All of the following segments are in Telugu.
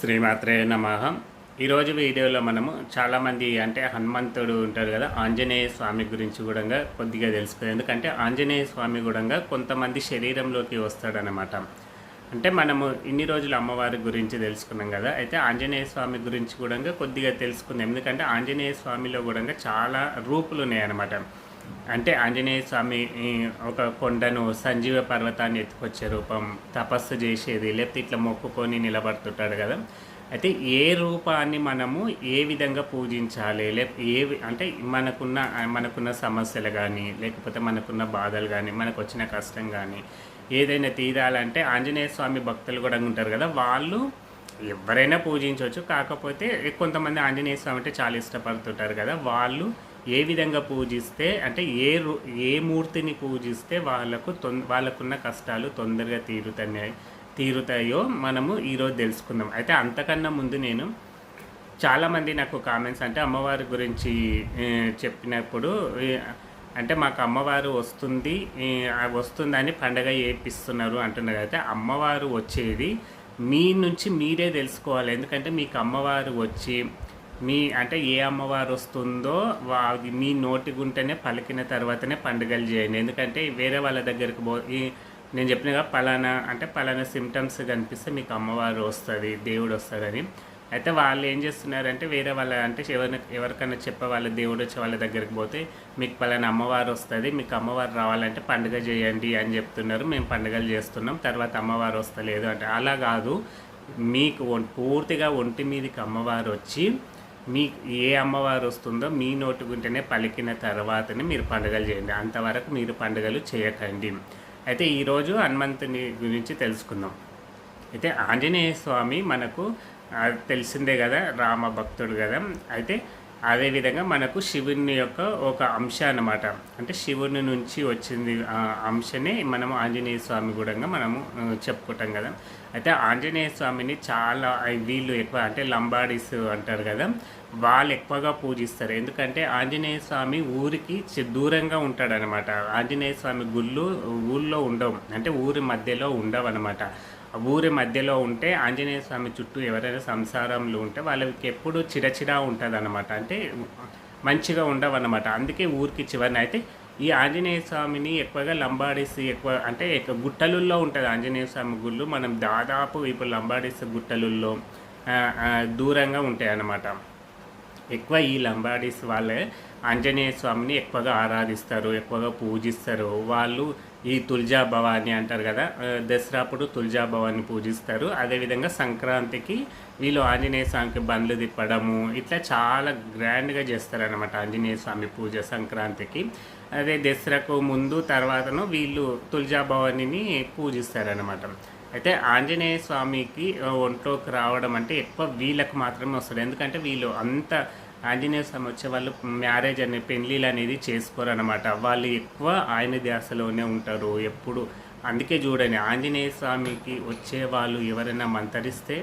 శ్రీమాత్రే నమ. ఈరోజు వీడియోలో మనము చాలామంది అంటే హనుమంతుడు ఉంటారు కదా ఆంజనేయ స్వామి గురించి కూడా కొద్దిగా తెలుసుకుంది ఎందుకంటే ఆంజనేయ స్వామి కూడా కొంతమంది శరీరంలోకి వస్తాడనమాట. అంటే మనము ఇన్ని రోజులు అమ్మవారి గురించి తెలుసుకున్నాం కదా అయితే ఆంజనేయ స్వామి గురించి కూడా కొద్దిగా తెలుసుకుందాం. ఎందుకంటే ఆంజనేయ స్వామిలో కూడా చాలా రూపులు ఉన్నాయన్నమాట. అంటే ఆంజనేయ స్వామి ఒక కొండను సంజీవ పర్వతాన్ని ఎత్తుకొచ్చే రూపం తపస్సు చేసేది లేకపోతే ఇట్లా మొక్కుకొని నిలబడుతుంటాడు కదా. అయితే ఏ రూపాన్ని మనము ఏ విధంగా పూజించాలి లేకపోతే ఏ అంటే మనకున్న మనకున్న సమస్యలు కానీ లేకపోతే మనకున్న బాధలు కానీ మనకు వచ్చిన కష్టం కానీ ఏదైనా తీరాలంటే ఆంజనేయ స్వామి భక్తులు కూడా ఉంటారు కదా వాళ్ళు ఎవరైనా పూజించవచ్చు. కాకపోతే కొంతమంది ఆంజనేయ స్వామి అంటే చాలా ఇష్టపడుతుంటారు కదా వాళ్ళు ఏ విధంగా పూజిస్తే అంటే ఏ ఏ మూర్తిని పూజిస్తే వాళ్ళకు తొం వాళ్ళకున్న కష్టాలు తొందరగా తీరుతాయి తీరుతాయో మనము ఈరోజు తెలుసుకుందాం. అయితే అంతకన్నా ముందు నేను చాలామంది నాకు కామెంట్స్ అంటే అమ్మవారి గురించి చెప్పినప్పుడు అంటే మాకు అమ్మవారు వస్తుంది వస్తుందని పండగ ఏపిస్తున్నారు అంటున్నారు. అయితే అమ్మవారు వచ్చేది మీ నుంచి మీరే తెలుసుకోవాలి. ఎందుకంటే మీకు అమ్మవారు వచ్చి మీ అంటే ఏ అమ్మవారు వస్తుందో వా అది మీ నోటి గుంటనే పలికిన తర్వాతనే పండుగలు చేయండి. ఎందుకంటే వేరే వాళ్ళ దగ్గరికి పో నేను చెప్పినగా పలానా అంటే పలానా సిమ్టమ్స్ కనిపిస్తే మీకు అమ్మవారు వస్తుంది దేవుడు వస్తాడని. అయితే వాళ్ళు ఏం చేస్తున్నారంటే వేరే వాళ్ళ అంటే ఎవరి ఎవరికైనా చెప్పే వాళ్ళ దేవుడు వచ్చే వాళ్ళ దగ్గరికి పోతే మీకు పలానా అమ్మవారు వస్తుంది మీకు అమ్మవారు రావాలంటే పండుగ చేయండి అని చెప్తున్నారు. మేము పండుగలు చేస్తున్నాం తర్వాత అమ్మవారు వస్తలేదు అంటే అలా కాదు. మీకు పూర్తిగా ఒంటి మీదకి అమ్మవారు వచ్చి మీ ఏ అమ్మవారు వస్తుందో మీ నోటుకుంటేనే పలికిన తర్వాతనే మీరు పండుగలు చేయండి. అంతవరకు మీరు పండుగలు చేయకండి. అయితే ఈరోజు హనుమంతుని గురించి తెలుసుకుందాం. అయితే ఆంజనేయ స్వామి మనకు తెలిసిందే కదా రామ భక్తుడు కదా. అయితే అదేవిధంగా మనకు శివుని యొక్క ఒక అంశ అన్నమాట. అంటే శివుని నుంచి వచ్చింది ఆ అంశనే మనం ఆంజనేయ స్వామి కూడా మనము చెప్పుకుంటాం కదా. అయితే ఆంజనేయ స్వామిని చాలా వీళ్ళు ఎక్కువ అంటే లంబాడీస్ అంటారు కదా వాళ్ళు ఎక్కువగా పూజిస్తారు. ఎందుకంటే ఆంజనేయ స్వామి ఊరికి దూరంగా ఉంటాడనమాట. ఆంజనేయ స్వామి గుళ్ళు ఊళ్ళో ఉండవు. అంటే ఊరి మధ్యలో ఉండవు అనమాట ఊరి మధ్యలో ఉంటే ఆంజనేయ స్వామి చుట్టూ ఎవరైనా సంసారంలో ఉంటే వాళ్ళకి ఎప్పుడు చిరచిరా ఉంటుంది అనమాట అంటే మంచిగా ఉండవు అనమాట అందుకే ఊరికి చివరిన అయితే ఈ ఆంజనేయ స్వామిని ఎక్కువగా లంబాడీస్ ఎక్కువ అంటే ఎక్కువ గుట్టలుల్లో ఉంటుంది ఆంజనేయ స్వామి గుళ్ళు. మనం దాదాపు ఇప్పుడు లంబాడీస్ గుట్టలుల్లో దూరంగా ఉంటాయి అన్నమాట ఎక్కువ ఈ లంబాడీస్ వాళ్ళే ఆంజనేయ స్వామిని ఎక్కువగా ఆరాధిస్తారు ఎక్కువగా పూజిస్తారు. వాళ్ళు ఈ తుల్జా భవాని అంటారు కదా దసరా అప్పుడు తుల్జా భవాని పూజిస్తారు. అదేవిధంగా సంక్రాంతికి వీళ్ళు ఆంజనేయ స్వామికి బండ్లు తిప్పడము ఇట్లా చాలా గ్రాండ్గా చేస్తారనమాట ఆంజనేయ స్వామి పూజ సంక్రాంతికి. అదే దసరాకు ముందు తర్వాతను వీళ్ళు తుల్జా భవానిని పూజిస్తారనమాట అయితే ఆంజనేయ స్వామికి ఒంట్లోకి రావడం అంటే ఎక్కువ వీళ్ళకి మాత్రమే వస్తుంది. ఎందుకంటే వీళ్ళు అంత ఆంజనేయ స్వామి వచ్చే వాళ్ళు మ్యారేజ్ అనే పెళ్ళిళ్ళు అనేది చేసుకోరు అనమాట వాళ్ళు ఎక్కువ ఆయన ధ్యాసలోనే ఉంటారు ఎప్పుడు. అందుకే చూడండి ఆంజనేయ స్వామికి వచ్చే వాళ్ళు ఎవరైనా మంతరిస్తే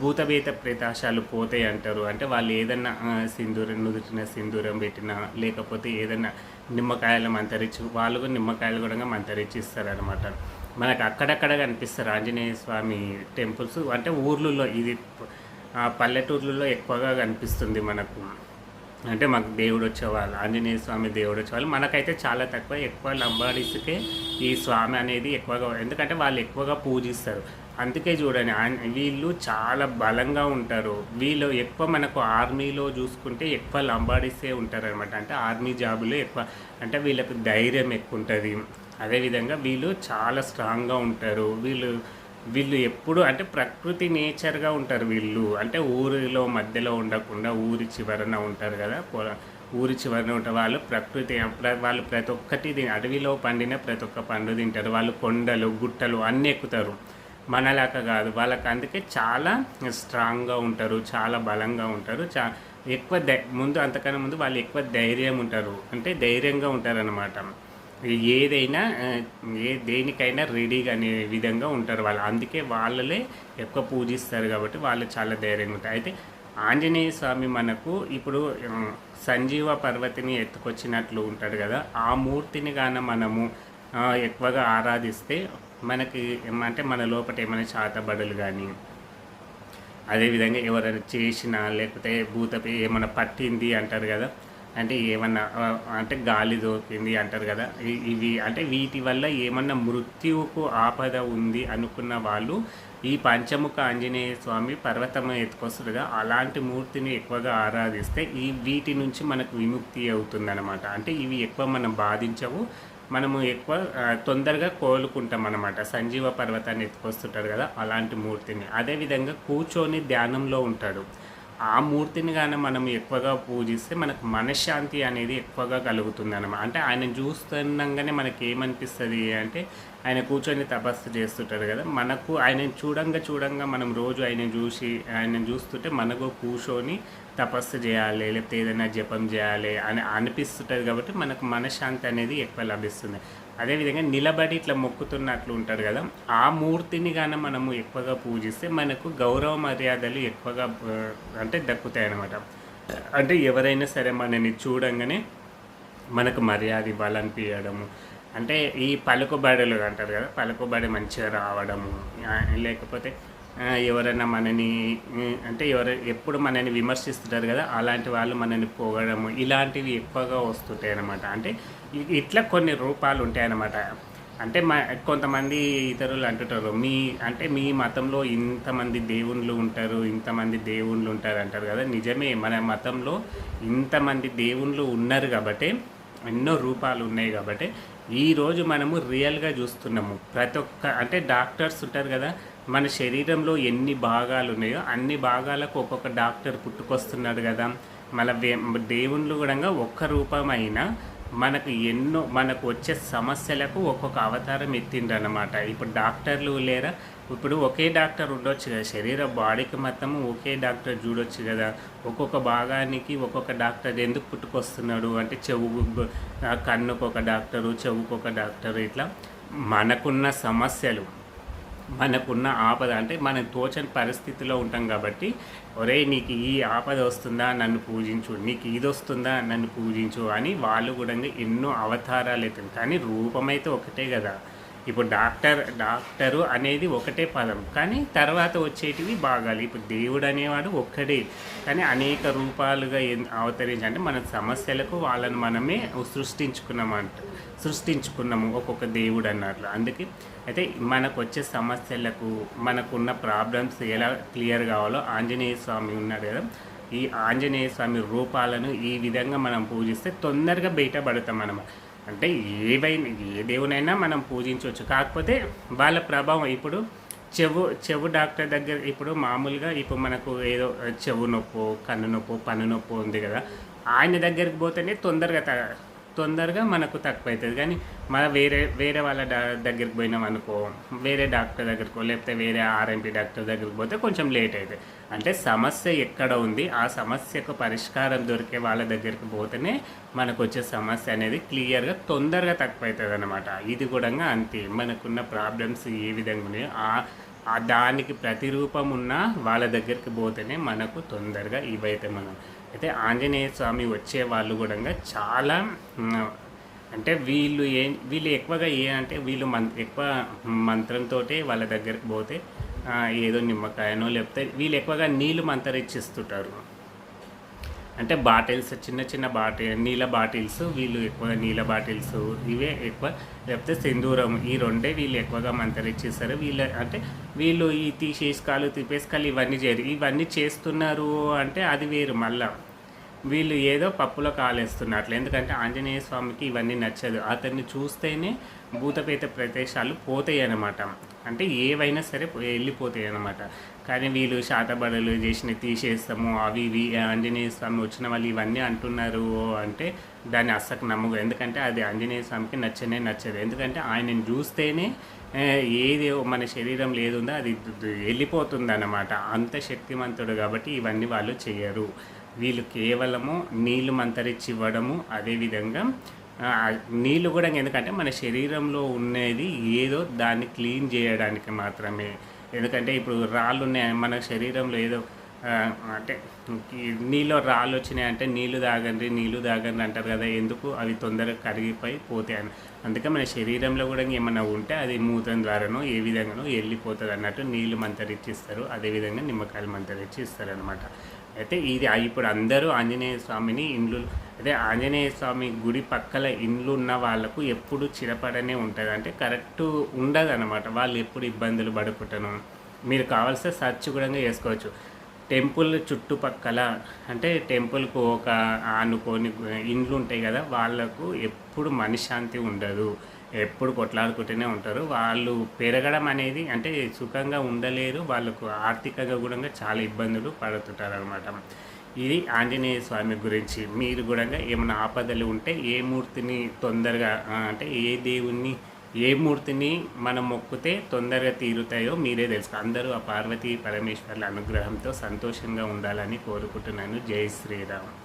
భూతభేత ప్రతాశాలు పోతాయి అంటారు. అంటే వాళ్ళు ఏదన్నా సింధూరం నుదుటిన సింధూరం పెట్టినా లేకపోతే ఏదన్నా నిమ్మకాయలు మంతరించి వాళ్ళు కూడా నిమ్మకాయలు కూడా మంతరించి ఇస్తారనమాట మనకు అక్కడక్కడ కనిపిస్తారు ఆంజనేయ స్వామి టెంపుల్స్. అంటే ఊర్లలో ఇది పల్లెటూర్లలో ఎక్కువగా కనిపిస్తుంది మనకు. అంటే మాకు దేవుడు వచ్చేవాళ్ళు ఆంజనేయ స్వామి దేవుడు వచ్చేవాళ్ళు. మనకైతే చాలా తక్కువ ఎక్కువ లంబాడీస్కే ఈ స్వామి అనేది ఎక్కువగా ఎందుకంటే వాళ్ళు ఎక్కువగా పూజిస్తారు. అందుకే చూడండి వీళ్ళు చాలా బలంగా ఉంటారు. వీళ్ళు ఎక్కువ మనకు ఆర్మీలో చూసుకుంటే ఎక్కువ లంబాడీసే ఉంటారనమాట అంటే ఆర్మీ జాబులో ఎక్కువ అంటే వీళ్ళకు ధైర్యం ఎక్కువ ఉంటుంది. అదేవిధంగా వీళ్ళు చాలా స్ట్రాంగ్గా ఉంటారు. వీళ్ళు వీళ్ళు ఎప్పుడు అంటే ప్రకృతి నేచర్గా ఉంటారు వీళ్ళు. అంటే ఊరిలో మధ్యలో ఉండకుండా ఊరి చివరన ఉంటారు కదా. ఊరి చివరన ఉంటారు వాళ్ళు ప్రకృతి ప్ర- వాళ్ళు ప్రతి ఒక్కటి అడవిలో పండిన ప్రతి ఒక్క పండు తింటారు. వాళ్ళు కొండలు గుట్టలు అన్నీ ఎక్కుతారు. మనలాగా కాదు. వాళ్ళకి అందుకే చాలా స్ట్రాంగ్గా ఉంటారు చాలా బలంగా ఉంటారు. చా ఎక్కువ ధై ముందు అంతకన్నా ముందు వాళ్ళు ఎక్కువ ధైర్యం ఉంటారు. అంటే ధైర్యంగా ఉంటారనమాట ఏదైనా ఏ దేనికైనా రెడీగా అనే విధంగా ఉంటారు వాళ్ళు. అందుకే వాళ్ళలే ఎక్కువ పూజిస్తారు కాబట్టి వాళ్ళు చాలా ధైర్యంగా ఉంటారు. అయితే ఆంజనేయ స్వామి మనకు ఇప్పుడు సంజీవ పర్వతిని ఎత్తుకొచ్చినట్లు ఉంటాడు కదా ఆ మూర్తిని గాన మనము ఎక్కువగా ఆరాధిస్తే మనకి ఏమంటే మన లోపల ఏమైనా చాతబడులు కానీ అదేవిధంగా ఎవరైనా చేసినా లేకపోతే భూత ఏమైనా పట్టింది అంటారు కదా అంటే ఏమన్నా అంటే గాలి దోకింది అంటారు కదా ఇవి అంటే వీటి వల్ల ఏమన్నా మృత్యువుకు ఆపద ఉంది అనుకున్న వాళ్ళు ఈ పంచముఖ ఆంజనేయ స్వామి పర్వతం ఎత్తుకొస్తుందిగా అలాంటి మూర్తిని ఎక్కువగా ఆరాధిస్తే ఈ వీటి నుంచి మనకు విముక్తి అవుతుందన్నమాట. అంటే ఇవి ఎక్కువ మనం బాధించవు మనము ఎక్కువ తొందరగా కోలుకుంటాం అనమాట సంజీవ పర్వతాన్ని ఎత్తుకొస్తుంటారు కదా అలాంటి మూర్తిని. అదేవిధంగా కూర్చొని ధ్యానంలో ఉంటాడు. ఆ మూర్తిని కానీ మనం ఎక్కువగా పూజిస్తే మనకు మనశ్శాంతి అనేది ఎక్కువగా కలుగుతుంది అనమాట అంటే ఆయన చూస్తుండగానే మనకి ఏమనిపిస్తుంది అంటే ఆయన కూర్చొని తపస్సు చేస్తుంటారు కదా మనకు ఆయన చూడంగా చూడంగా మనం రోజు ఆయన చూసి ఆయన చూస్తుంటే మనకు కూర్చొని తపస్సు చేయాలి లేకపోతే ఏదైనా జపం చేయాలి అని అనిపిస్తుంటుంది కాబట్టి మనకు మనశ్శాంతి అనేది ఎక్కువ లభిస్తుంది. అదేవిధంగా నిలబడి ఇట్లా మొక్కుతున్నట్లు ఉంటారు కదా ఆ మూర్తిని కానీ మనము ఎక్కువగా పూజిస్తే మనకు గౌరవ మర్యాదలు ఎక్కువగా అంటే దక్కుతాయి అన్నమాట అంటే ఎవరైనా సరే మనని చూడంగానే మనకు మర్యాద ఇవ్వాలనిపించడము అంటే ఈ పలుకుబడులు అంటారు కదా పలుకుబడి మంచిగా రావడము లేకపోతే ఎవరైనా మనని అంటే ఎవరు ఎప్పుడు మనని విమర్శిస్తుంటారు కదా అలాంటి వాళ్ళు మనని పొగడము ఇలాంటివి ఎక్కువగా వస్తుంటాయి అన్నమాట. అంటే ఇట్లా కొన్ని రూపాలు ఉంటాయి అన్నమాట. అంటే మా కొంతమంది ఇతరులు అంటుంటారు మీ అంటే మీ మతంలో ఇంతమంది దేవుళ్ళు ఉంటారు ఇంతమంది దేవుళ్ళు ఉంటారు అంటారు కదా నిజమే మన మతంలో ఇంతమంది దేవుళ్ళు ఉన్నారు కాబట్టి ఎన్నో రూపాలు ఉన్నాయి కాబట్టి ఈరోజు మనము రియల్గా చూస్తున్నాము. ప్రతి ఒక్క అంటే డాక్టర్స్ ఉంటారు కదా మన శరీరంలో ఎన్ని భాగాలు ఉన్నాయో అన్ని భాగాలకు ఒక్కొక్క డాక్టర్ పుట్టుకొస్తున్నాడు కదా. మన దేవుళ్ళు కూడా ఒక్క రూపమైన మనకు ఎన్నో మనకు వచ్చే సమస్యలకు ఒక్కొక్క అవతారం ఎత్తిండ్రు అనమాట ఇప్పుడు డాక్టర్లు లేరా? ఇప్పుడు ఒకే డాక్టర్ ఉండొచ్చు కదా. శరీర బాడీకి మొత్తం ఒకే డాక్టర్ చూడొచ్చు కదా. ఒక్కొక్క భాగానికి ఒక్కొక్క డాక్టర్ ఎందుకు పుట్టుకొస్తున్నాడు అంటే చెవు కన్నుకు ఒక డాక్టరు చెవుకు ఒక డాక్టరు ఇట్లా మనకున్న సమస్యలు. మనకున్న ఆపద అంటే మనం తోచని పరిస్థితిలో ఉంటాం కాబట్టి ఒరే నీకు ఈ ఆపద వస్తుందా? నన్ను పూజించు. నీకు ఇది వస్తుందా? నన్ను పూజించు. అని వాళ్ళు కూడా ఎన్నో అవతారాలు అవుతుంది కానీ రూపమైతే ఒకటే కదా. ఇప్పుడు డాక్టర్ డాక్టరు అనేది ఒకటే పదం. కానీ తర్వాత వచ్చేటివి భాగాలు. ఇప్పుడు దేవుడు అనేవాడు ఒక్కడే. కానీ అనేక రూపాలుగా అవతరించి అంటే మన సమస్యలకు వాళ్ళను మనమే సృష్టించుకున్నామంట సృష్టించుకున్నాము. ఒక్కొక్క దేవుడు అన్నట్లు. అందుకే అయితే మనకు వచ్చే సమస్యలకు మనకున్న ప్రాబ్లమ్స్ ఎలా క్లియర్ కావాలో ఆంజనేయ స్వామి ఉన్నాడు కదా. ఈ ఆంజనేయ స్వామి రూపాలను ఈ విధంగా మనం పూజిస్తే తొందరగా బయటపడతాం మనం అంటే ఏవైనా ఏ దేవునైనా మనం పూజించవచ్చు. కాకపోతే వాళ్ళ ప్రభావం ఇప్పుడు చెవు చెవు డాక్టర్ దగ్గర ఇప్పుడు మామూలుగా ఇప్పుడు మనకు ఏదో చెవు నొప్పో కన్ను నొప్పో పన్ను నొప్పో ఉంది కదా. ఆయన దగ్గరికి పోతేనే తొందరగా తొందరగా మనకు తక్కువ అవుతుంది కానీ మన వేరే వేరే వాళ్ళ డా- దగ్గరికి పోయినాం అనుకో వేరే డాక్టర్ దగ్గరకో లేకపోతే వేరే ఆర్ఎంపీ డాక్టర్ దగ్గరికి పోతే కొంచెం లేట్ అవుతుంది అంటే సమస్య ఎక్కడ ఉంది? ఆ సమస్యకు పరిష్కారం దొరికే వాళ్ళ దగ్గరికి పోతేనే మనకు వచ్చే సమస్య అనేది క్లియర్గా తొందరగా తక్కువ అవుతుంది అనమాట ఇది కూడా అంతే. మనకున్న ప్రాబ్లమ్స్ ఏ విధంగా ఉన్నాయో ఆ ఆ దానికి ప్రతిరూపం ఉన్న వాళ్ళ దగ్గరికి పోతేనే మనకు తొందరగా ఇవైతే మనం అయితే ఆంజనేయ స్వామి వచ్చే వాళ్ళు కూడా చాలా అంటే వీళ్ళు ఏ వీళ్ళు ఎక్కువగా ఏ అంటే వీళ్ళు మం ఎక్కువ మంత్రంతో వాళ్ళ దగ్గరికి పోతే ఏదో నిమ్మకాయనో లేకపోతే వీళ్ళు ఎక్కువగా నీళ్ళు మంత్రిచ్చిస్తుంటారు అంటే బాటిల్స్ చిన్న చిన్న బాటిల్ నీళ్ళ బాటిల్స్ వీళ్ళు ఎక్కువ నీళ్ళ బాటిల్స్ ఇవే ఎక్కువ. లేకపోతే సింధూరం ఈ రెండే వీళ్ళు ఎక్కువగా మంతరిచ్చేస్తారు వీళ్ళ అంటే వీళ్ళు ఈ తీసేసుకాలు తిప్పేసుకాలు ఇవన్నీ చేయరు. ఇవన్నీ చేస్తున్నారు అంటే అది వేరు మళ్ళా. వీళ్ళు ఏదో పప్పులో కాలేస్తున్నట్లు. ఎందుకంటే ఆంజనేయ స్వామికి ఇవన్నీ నచ్చదు. అతన్ని చూస్తేనే భూతపేత ప్రదేశాలు పోతాయి అన్నమాట అంటే ఏవైనా సరే వెళ్ళిపోతాయి అన్నమాట కానీ వీళ్ళు శాతబడులు చేసిన తీసేస్తాము అవి ఇవి ఆంజనేయ స్వామి వచ్చిన వాళ్ళు ఇవన్నీ అంటున్నారు అంటే దాన్ని అస్సకు నమ్మకం ఎందుకంటే అది ఆంజనేయ స్వామికి నచ్చనే నచ్చదు. ఎందుకంటే ఆయనను చూస్తేనే ఏది మన శరీరం లేదుందో ఉందో అది వెళ్ళిపోతుంది అన్నమాట అంత శక్తిమంతుడు కాబట్టి ఇవన్నీ వాళ్ళు చేయరు వీళ్ళు కేవలము నీళ్ళు మంతరించి ఇవ్వడము అదేవిధంగా నీళ్ళు కూడా ఎందుకంటే మన శరీరంలో ఉన్నది ఏదో దాన్ని క్లీన్ చేయడానికి మాత్రమే. ఎందుకంటే ఇప్పుడు రాళ్ళు ఉన్నాయి మన శరీరంలో ఏదో అంటే నీళ్ళు రాళ్ళు వచ్చినాయి అంటే నీళ్ళు తాగండి నీళ్ళు తాగండి అంటారు కదా ఎందుకు అవి తొందరగా కరిగిపోయి పోతాయి అని అందుకే మన శరీరంలో కూడా ఏమన్నా ఉంటే అది మూతం ద్వారానో ఏ విధంగానో వెళ్ళిపోతుంది అన్నట్టు నీళ్ళు మంతరిచ్చిస్తారు అదేవిధంగా నిమ్మకాయలు మంతరిచ్చి ఇస్తారు అనమాట అయితే ఇది ఇప్పుడు అందరూ ఆంజనేయ స్వామిని ఇండ్లు అదే ఆంజనేయ స్వామి గుడి పక్కల ఇండ్లు ఉన్న వాళ్ళకు ఎప్పుడు చిరపడనే ఉంటుంది. అంటే కరెక్ట్ ఉండదు అనమాట వాళ్ళు ఎప్పుడు ఇబ్బందులు పడుకుంటాను. మీరు కావాల్సిన సర్చ్ కూడా చేసుకోవచ్చు. టెంపుల్ చుట్టుపక్కల అంటే టెంపుల్కు ఒక ఆనుకొని ఇండ్లు ఉంటాయి కదా వాళ్ళకు ఎప్పుడు మనశ్శాంతి ఉండదు. ఎప్పుడు కొట్లాడుకుంటూనే ఉంటారు. వాళ్ళు పెరగడం అనేది అంటే సుఖంగా ఉండలేరు. వాళ్ళకు ఆర్థికంగా కూడా చాలా ఇబ్బందులు పడుతుంటారు అనమాట ఇది ఆంజనేయ స్వామి గురించి. మీరు కూడా ఏమైనా ఆపదలు ఉంటే ఏ మూర్తిని తొందరగా అంటే ఏ దేవుణ్ణి ఏ మూర్తిని మనం మొక్కితే తొందరగా తీరుతాయో మీరే తెలుసు అందరూ ఆ పార్వతీ పరమేశ్వర్ల అనుగ్రహంతో సంతోషంగా ఉండాలని కోరుకుంటున్నాను. జై శ్రీరామ్.